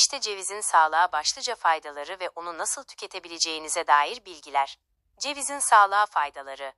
İşte cevizin sağlığa başlıca faydaları ve onu nasıl tüketebileceğinize dair bilgiler. Cevizin sağlığa faydaları.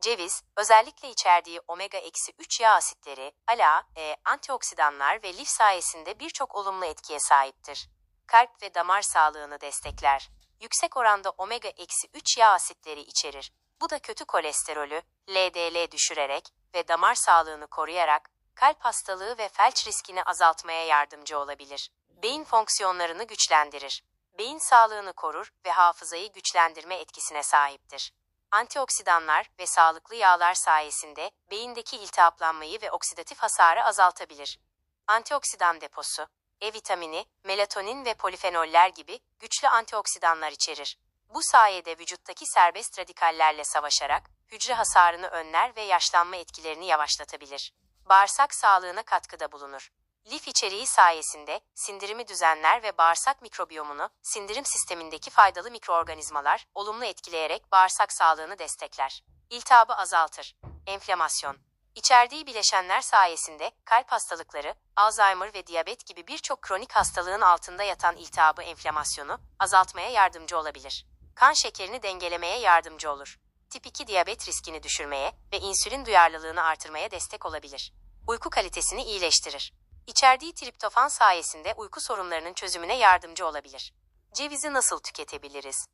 Ceviz, özellikle içerdiği omega-3 yağ asitleri, ala, e, antioksidanlar ve lif sayesinde birçok olumlu etkiye sahiptir. Kalp ve damar sağlığını destekler. Yüksek oranda omega-3 yağ asitleri içerir. Bu da kötü kolesterolü, LDL düşürerek ve damar sağlığını koruyarak kalp hastalığı ve felç riskini azaltmaya yardımcı olabilir. Beyin fonksiyonlarını güçlendirir. Beyin sağlığını korur ve hafızayı güçlendirme etkisine sahiptir. Antioksidanlar ve sağlıklı yağlar sayesinde beyindeki iltihaplanmayı ve oksidatif hasarı azaltabilir. Antioksidan deposu, E vitamini, melatonin ve polifenoller gibi güçlü antioksidanlar içerir. Bu sayede vücuttaki serbest radikallerle savaşarak hücre hasarını önler ve yaşlanma etkilerini yavaşlatabilir. Bağırsak sağlığına katkıda bulunur. Lif içeriği sayesinde sindirimi düzenler ve bağırsak mikrobiyomunu, sindirim sistemindeki faydalı mikroorganizmalar olumlu etkileyerek bağırsak sağlığını destekler. İltihabı azaltır. Enflamasyon. İçerdiği bileşenler sayesinde kalp hastalıkları, Alzheimer ve diyabet gibi birçok kronik hastalığın altında yatan iltihabı enflamasyonu azaltmaya yardımcı olabilir. Kan şekerini dengelemeye yardımcı olur. Tip 2 diyabet riskini düşürmeye ve insülin duyarlılığını artırmaya destek olabilir. Uyku kalitesini iyileştirir. İçerdiği triptofan sayesinde uyku sorunlarının çözümüne yardımcı olabilir. Cevizi nasıl tüketebiliriz?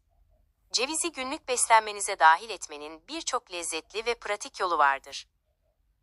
Cevizi günlük beslenmenize dahil etmenin birçok lezzetli ve pratik yolu vardır.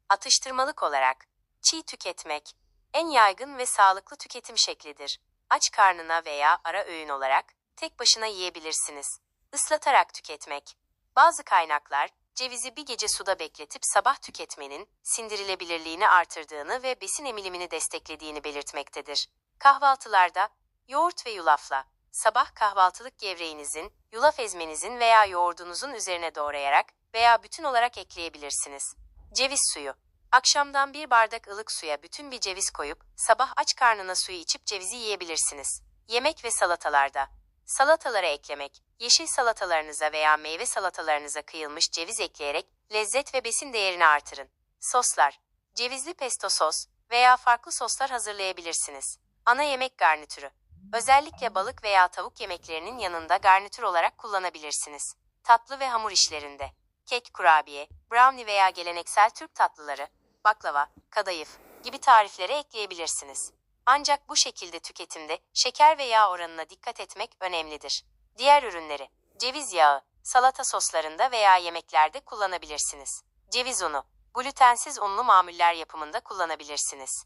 Atıştırmalık olarak çiğ tüketmek en yaygın ve sağlıklı tüketim şeklidir. Aç karnına veya ara öğün olarak tek başına yiyebilirsiniz. Islatarak tüketmek. Bazı kaynaklar cevizi bir gece suda bekletip sabah tüketmenin sindirilebilirliğini artırdığını ve besin emilimini desteklediğini belirtmektedir. Kahvaltılarda yoğurt ve yulafla sabah kahvaltılık gevreğinizin, yulaf ezmenizin veya yoğurdunuzun üzerine doğrayarak veya bütün olarak ekleyebilirsiniz. Ceviz suyu. Akşamdan bir bardak ılık suya bütün bir ceviz koyup sabah aç karnına suyu içip cevizi yiyebilirsiniz. Yemek ve salatalarda. Salatalara eklemek, yeşil salatalarınıza veya meyve salatalarınıza kıyılmış ceviz ekleyerek lezzet ve besin değerini artırın. Soslar. Cevizli pesto sos veya farklı soslar hazırlayabilirsiniz. Ana yemek garnitürü. Özellikle balık veya tavuk yemeklerinin yanında garnitür olarak kullanabilirsiniz. Tatlı ve hamur işlerinde. Kek, kurabiye, brownie veya geleneksel Türk tatlıları, baklava, kadayıf gibi tariflere ekleyebilirsiniz. Ancak bu şekilde tüketimde şeker ve yağ oranına dikkat etmek önemlidir. Diğer ürünleri, ceviz yağı, salata soslarında veya yemeklerde kullanabilirsiniz. Ceviz unu, glutensiz unlu mamuller yapımında kullanabilirsiniz.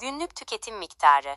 Günlük tüketim miktarı,